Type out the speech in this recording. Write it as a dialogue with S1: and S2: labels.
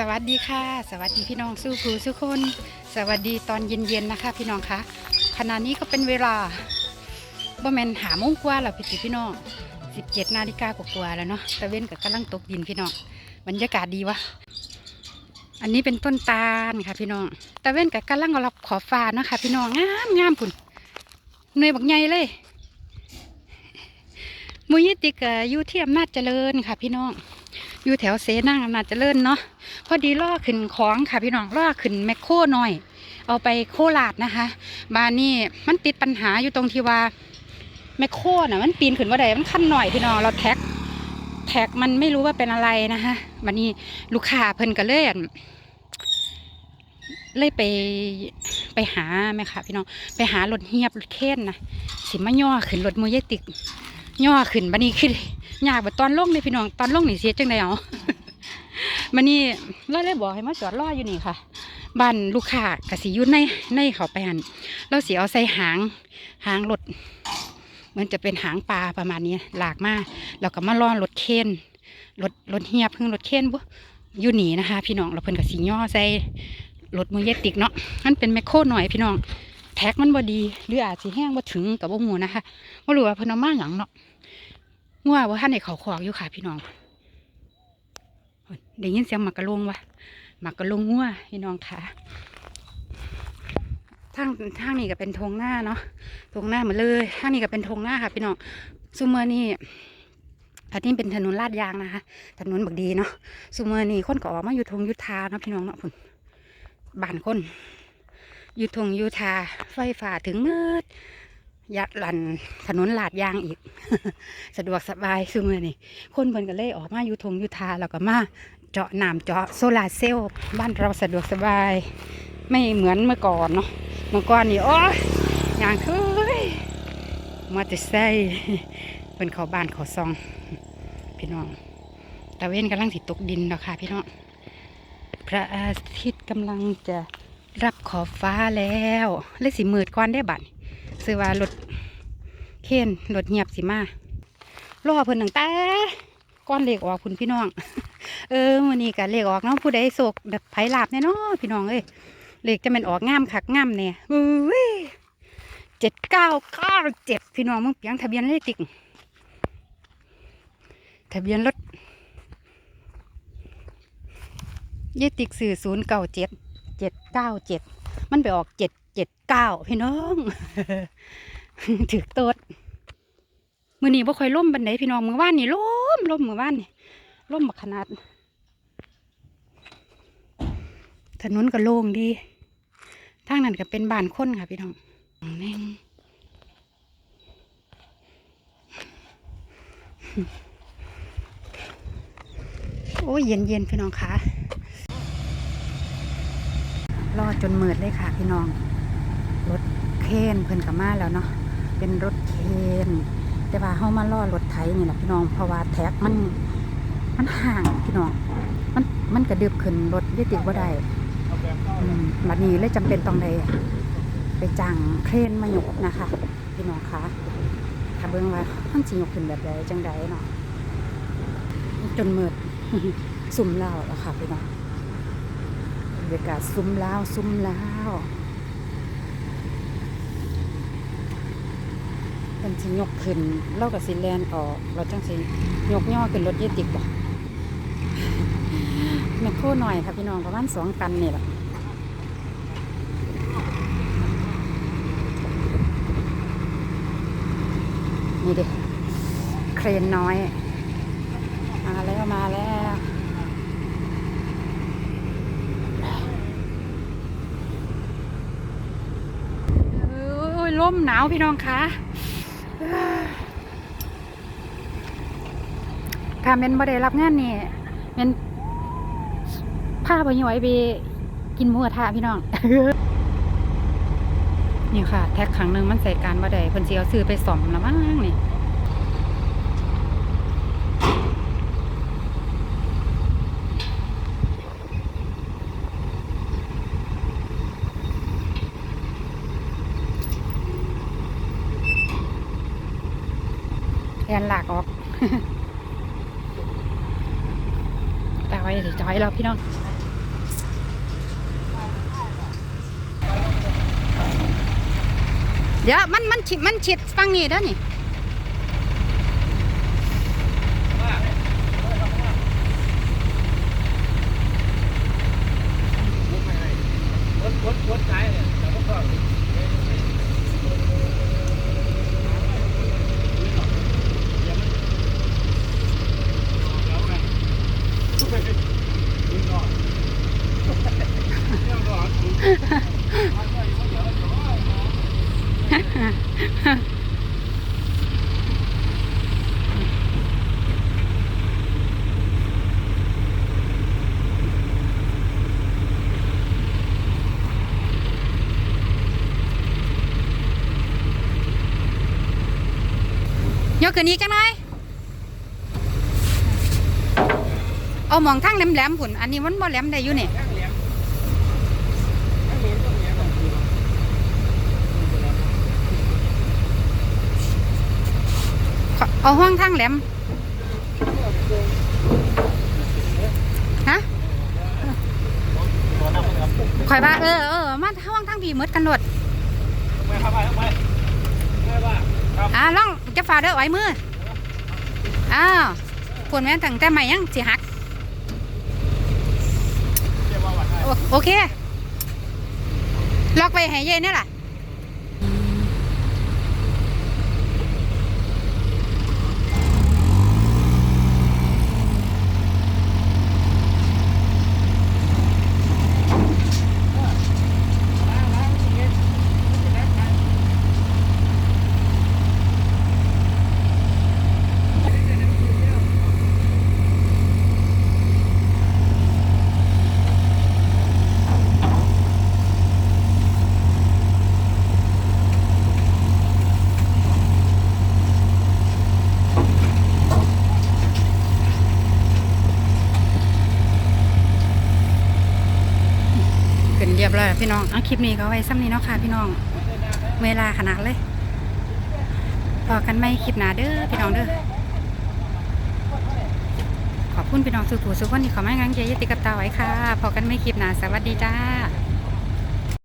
S1: สวัสดีค่ะ สวัสดีพี่น้องสู้ครูสู้คน สวัสดีตอนเย็นๆนะคะ พี่น้องคะขณะนี้ก็เป็นเวลาบ่แมนหาโมงกว่าแล้วพี่ติพี่น้อง17นาฬิกากว่าๆแล้วเนาะตะเว้นกับกำลังตกดินพี่น้องบรรยากาศดีวะอันนี้เป็นต้นตาลค่ะ พี่น้องตะเว้นกับกำลังรับขอบฟ้าเนาะคะพี่น้องงามงามคุณเหนื่อยบักใหญ่เลยมุยติกอยู่ที่อำนาจเจริญค่ะ พี่น้อง อยู่แถวเสนางอำนาจเจริญเนาะพอดีล่อขึ้นของค่ะพี่น้องล่อขึ้นแมคโครหน่อย เอาไปโคราชนะคะบานนี่มันติดปัญหาอยู่ตรงที่ว่าแมคโครน่ะมันปีนขึ้นว่าใดมันขั้นหน่อยพี่น้องเราแท็กแท็กมันไม่รู้ว่าเป็นอะไรนะคะบันนี้ลูกค้าเพิ่นก็เล่นเลยไปไปหาแม่ค่ะพี่น้องไปหารถเฮียบรถเค้นนะสิมาย่อขึ้นรถมือยยติก ย่อขึ้นบันนี้คือยากแบบตอนลงเลยพี่น้องตอนลงนี่เสียจังไดเอามันนี่เราเลยบอกให้มาจอดรออยู่นี่ค่ะบ้านลูกค้ากสิยุ่ในในเขาไปหันเราเสียเอาใส่หางหางรถเหมือนจะเป็นหางปลาประมาณนี้หลากมาแล้วก็มาล่อรถเคนรถรถเฮียบเพิ่งรถเคนบุอยู่หนีนะคะ พี่น้องเราเพิ่นกับสีย่อใส่รถมือเย็ดติกเนาะมันเป็นแมคโครหน่อยพี่น้อง แท็กมันบ่ดี หรืออาจสิแห้งบ่ถึงกับบ่หูนะคะบ่รู้ว่าเพิ่นเอามาหยังเนาะงัวว่าท่านในเขาขอกอยู่ค่ะพี่น้องได้ยินเสียงหมากกระลงวะหมากกระลงงัวพี่น้องค่ะทางทางนี้ก็เป็นทงหน้าเนาะทงหน้าเหมือนเลยทางนี้ก็เป็นทงหน้าค่ะ พี่น้องซูเมอร์นี่อันนี้เป็นถนนลาดยางนะคะ ถนนบักดีเนาะซูเมอร์นี่คนก็ออกมาอยู่ทงยุทธาเนาะพี่น้องเนาะพุ่นบ้านคน อยู่ทงยุทา ไฟฟ้าถึงมืดยัดหลันถนนลาดยางอีก สะดวกสบายซูเมอร์นี่คนเพิ่นก็เลยออกมาอยู่ทงอยู่ทาแล้วก็มาเจาะน้ำเจาะโซลาเซลล์บ้านเราสะดวกสบาย ไม่เหมือนเมื่อก่อนเนาะเมื่อก่อนนี่โอ้ยอย่างเคยมาแต่ใส่เป็นเขาบ้านเขาซอง พี่น้องตะเวนกำลังสิตกดินแล้วค่ะพี่น้องพระอาทิตย์กำลังจะ รับขอบฟ้าแล้วเลยสิมืดก่อนได้บัดซื้อว่ารถเคนรถเหียบสิมารอเพิ่นตั้งแต่ก้อนเหล็กออกคุณพี่น้อง เออวันนี้ก็เหล็กออกเนาะผู้ใดโศกแบบไผ่ลาบแน่นาะพี่น้องเอ้ยเหล็กจะเป็นออกง่ามคักง่ามเนี่ยอุ้ยเจ็ดเก้าเก้าเจ็ดพี่น้องมึงเปียงทะเบียนเลขติกทะเบียนรถเยติกสื่อศูนย์เก้าเจ็ด เจ็ดเก้าเจ็ดมันไปออกเจ็ดเจ็ดเก้าพี่น้องถือต๊ดมือนี้บ่ค่อยล่มบันไดพี่น้องมือว่านนี่ล่มล่มมือว่านนี่ล่มบักขนาด ถนนก็โล่งดีทางนั้นก็เป็นบ้านคนค่ะพี่น้องแม่งโอ้ยเย็นเย็นพี่น้องคะ รอจนมืดเลยค่ะพี่น้อง รถเคนเพิ่นกับมาแล้วเนาะเป็นรถเคนแต่ว่าเขามาล่อรถไถนี่แหละพี่น้องเพราะว่าแท็กมันมันห่างพี่น้อง มันมันกระดึบขึ้นรถยึดติดว่าได้มบัดนี้เลยจำเป็นต้องได้ไปจ้างเครนมายกนะคะ พี่น้องคะถ้าเบิ่งว่ามันสิยกขึ้นแบบใดจังใดเนาะจนมืดซุ่มเล่าแล้วค่ะพี่น้อง บรรยากาศซุ่มเล่าวซุ่มเล่าวเป็นสิยกขึ้นเรากับสิแลนออก เราจังสิยกย่อขึ้นรถเยติกบ่แมคโครหน่อยค่ะพี่น้องประมาณสองตันนี่แหละนี่เดิเครนน้อย มาแล้วมาแล้วโอ้ย ลมหนาวพี่น้องคะถ้าเมนบ่ได้รับงานนี่เมนพาไปย่อยไปกินหมูกระทะพี่น้องนี่ค่ะ แท็กครั้งหนึ่งมันใส่การบ่ได้เพิ่นสิเอาซื้อไปสอมละมั้งนี่ แอนหลักออกแต่ไว้ดิตาไว้ล้วพี่น้องเดี๋ยวมันมันฉิดมันฉิดฟังนี่ด้อนี่
S2: ยก
S1: ขึ้นอีกจังหน่อยเอาหมองทั้งแหลมๆผุนอันนี้มันบ่แหลมได้อยู่นี่ เอาห้องทั้งแหลม ฮะข่อยว่าเออเออมาห้องทั้งพี่หมดกันหมด
S2: ไปครับไปไปไปว่า
S1: อ่าลองจะฝ่าเด้อไว้มือ อ้าวผลแม่นตั้งแต่ใหม่ยังสิหัก โอเค ล็อกไว้ให้เย็นนี่แหละ อพี่น้องเอาคลิปนี้ก็เอาไว้ซ้ำนี้เนาะค่ะพี่น้องเวลาขนาดเลยพอกันไม่คลิปหนาเด้อพี่น้องเด้อขอบคุณพี่น้องสุขูสุขคนที่ขอมางางเยียติกับตาไว้ค่ะพอกันไม่คลิปหนาสวัสดีจ้า